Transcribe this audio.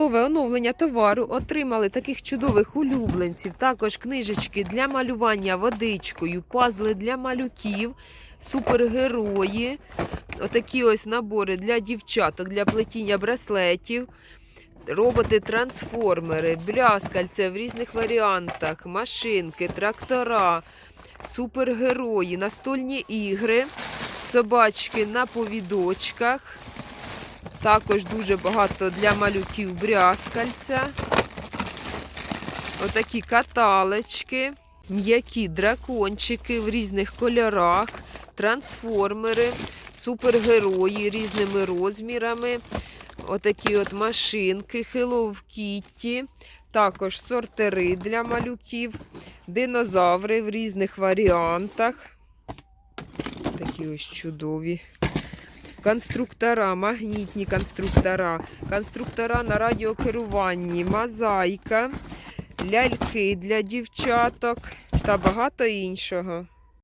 Нове оновлення товару отримали таких чудових улюбленців. Також книжечки для малювання водичкою, пазли для малюків, супергерої. Отакі ось набори для дівчаток, для плетіння браслетів. Роботи-трансформери, брязкальця в різних варіантах, машинки, трактора, супергерої, настольні ігри, собачки на повідочках. Також дуже багато для малюків брязкальця. Отакі каталечки, м'які дракончики в різних кольорах, трансформери, супергерої різними розмірами. Отакі от машинки, Kitty, також сортери для малюків, динозаври в різних варіантах. Такі ось чудові. Конструктора, магнітні конструктора, конструктора на радіокеруванні, мозаїка, ляльки для дівчаток. Та багато іншого.